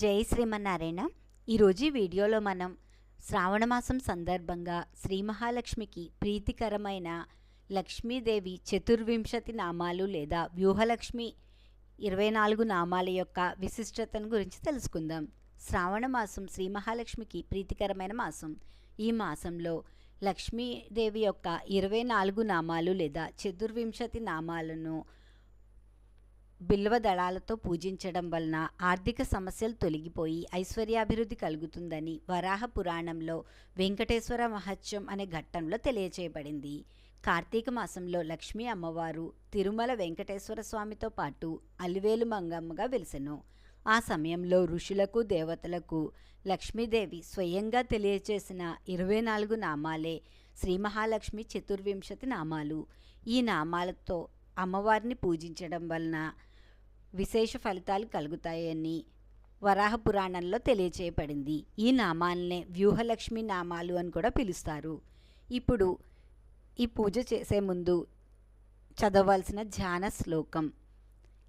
జై శ్రీమన్నారాయణ. ఈరోజు వీడియోలో మనం శ్రావణ మాసం సందర్భంగా శ్రీ మహాలక్ష్మికి ప్రీతికరమైన లక్ష్మీదేవి చతుర్వింశతి నామాలు లేదా వ్యూహలక్ష్మి ఇరవై నాలుగు నామాల యొక్క విశిష్టతను గురించి తెలుసుకుందాం. శ్రావణ మాసం శ్రీ మహాలక్ష్మికి ప్రీతికరమైన మాసం. ఈ మాసంలో లక్ష్మీదేవి యొక్క ఇరవై నాలుగు నామాలు లేదా చతుర్వింశతి నామాలను బిల్వ దళాలతో పూజించడం వలన ఆర్థిక సమస్యలు తొలగిపోయి ఐశ్వర్యాభివృద్ధి కలుగుతుందని వరాహ పురాణంలో వెంకటేశ్వర మహత్యం అనే ఘట్టంలో తెలియచేయబడింది. కార్తీక మాసంలో లక్ష్మీ అమ్మవారు తిరుమల వెంకటేశ్వర స్వామితో పాటు అలివేలు మంగమ్మగా వెలిసెను. ఆ సమయంలో ఋషులకు దేవతలకు లక్ష్మీదేవి స్వయంగా తెలియచేసిన ఇరవై నాలుగు నామాలే శ్రీ మహాలక్ష్మి చతుర్వింశతి నామాలు. ఈ నామాలతో అమ్మవారిని పూజించడం వలన విశేష ఫలితాలు కలుగుతాయని వరాహ పురాణంలో తెలియచేయబడింది. ఈ నామాలనే వ్యూహలక్ష్మి నామాలు అని కూడా పిలుస్తారు. ఇప్పుడు ఈ పూజ చేసే ముందు చదవలసిన ధ్యాన శ్లోకం.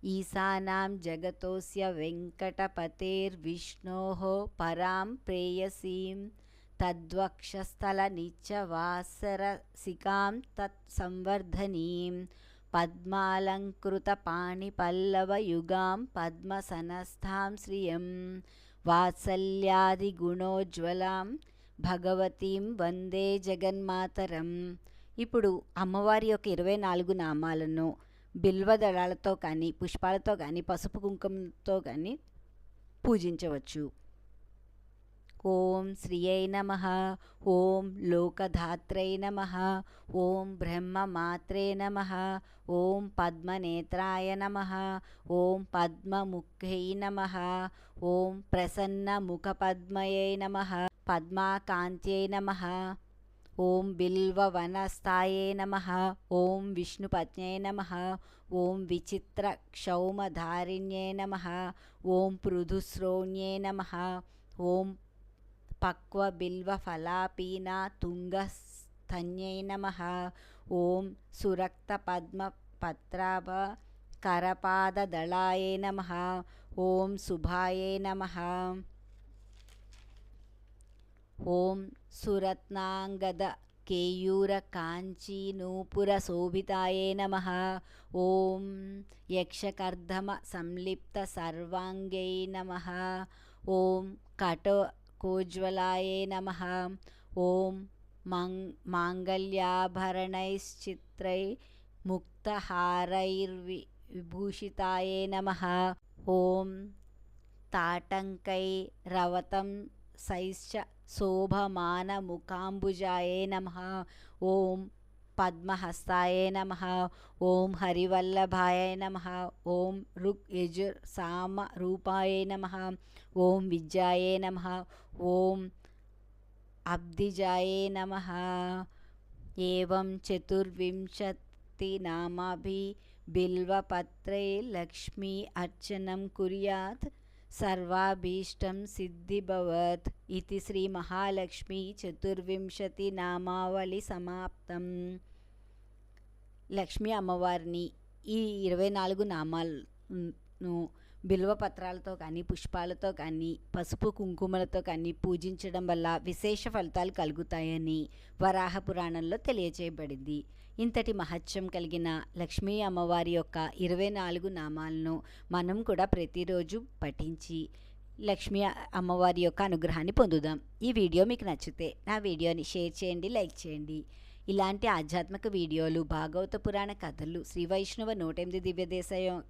ఈశానాం జగతోస్య వెంకటపతేర్విష్ణో పరాం ప్రేయసీం తద్వక్షస్థల నిత్యవాసరసికాం తత్సంవర్ధనీం పద్మాలంకృతపాణిపల్లవయుగాం పద్మసనస్థాం శ్రియం. వాత్సల్యాదిగుణోజ్వలాం భగవతీం వందే జగన్మాతరం. ఇప్పుడు అమ్మవారి యొక్క ఇరవై నాలుగు నామాలను బిల్వ దళాలతో కానీ పుష్పాలతో కానీ పసుపు కుంకుమతో కానీ పూజించవచ్చు. ఓం శ్రియై నమ ఓం లోకధాత్రై నమ ఓం బ్రహ్మమాత్రే నమ ఓం పద్మనేత్రాయ నమ ఓం పద్మముఖ్యై నమ ఓం ప్రసన్నముఖపద్మయై నమ పద్మాకాంత్యై నమ ఓం బిల్వవనస్థాయే నమ ఓం విష్ణుపత్న్యై నమ ఓం విచిత్ర క్షౌమధారిణ్యే నమ ఓం పృథుశ్రోణ్యే నమ ఓం పక్వ బిల్వ పక్వబిల్వఫలాపీనా తుంగస్థన్యై నమ ఓం సురక్త పద్మ సురక్తపద్మపత్రాభ కరపాదదళాయ నమ ఓం శుభాయే నమ ఓం సురత్నాంగద కేయూర కాంచీ నూపుర శోభితాయే నమ ఓం యక్షకర్ధమ సంలిప్త సర్వాంగై నమ ఓం కట కోజ్వలాయే నమ. ఓం మంగ్ మాంగళ్యాభరణైశ్చిత్రై ముక్తహారైర్వి విభూషితాయే నమ. ఓం తాటంకై రవతం సైశ్చ శోభమానముఖాంబుజాయే నమ. ఓం పద్మహస్తాయే నమ ఓం హరివల్లభాయ నమ ఓం రుక్ యజుర్ సామ రూపాయ నమ ఓం విద్యాయే నమ ఓం అబ్దిజాయే నమ ఏం చతుర్వింశతి నామాభి బిల్వపత్రే లక్ష్మీ అర్చనం కుర్యాత్ సర్వాభీష్టం సిద్ధిభవత్ ఇది శ్రీ మహాలక్ష్మి చతుర్వింశతి నామావళి సమాప్తం. లక్ష్మీ అమ్మవారిని ఈ ఇరవై నాలుగు నామాలను బిల్వపత్రాలతో కానీ పుష్పాలతో కానీ పసుపు కుంకుమలతో కానీ పూజించడం వల్ల విశేష ఫలితాలు కలుగుతాయని వరాహ పురాణంలో తెలియచేయబడింది. ఇంతటి మహత్యం కలిగిన లక్ష్మీ అమ్మవారి యొక్క ఇరవై నాలుగు నామాలను మనం కూడా ప్రతిరోజు పఠించి లక్ష్మీ అమ్మవారి యొక్క అనుగ్రహాన్ని పొందుదాం. ఈ వీడియో మీకు నచ్చితే నా వీడియోని షేర్ చేయండి లైక్ చేయండి. ఇలాంటి ఆధ్యాత్మిక వీడియోలు భాగవత పురాణ కథలు శ్రీ వైష్ణవ నూట ఎనిమిది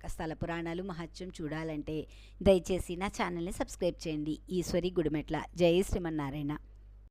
స్థల పురాణాలు మహత్యం చూడాలంటే దయచేసి నా ఛానల్ని సబ్స్క్రైబ్ చేయండి. ఈశ్వరి గుడిమెట్ల. జై శ్రీమన్నారాయణ.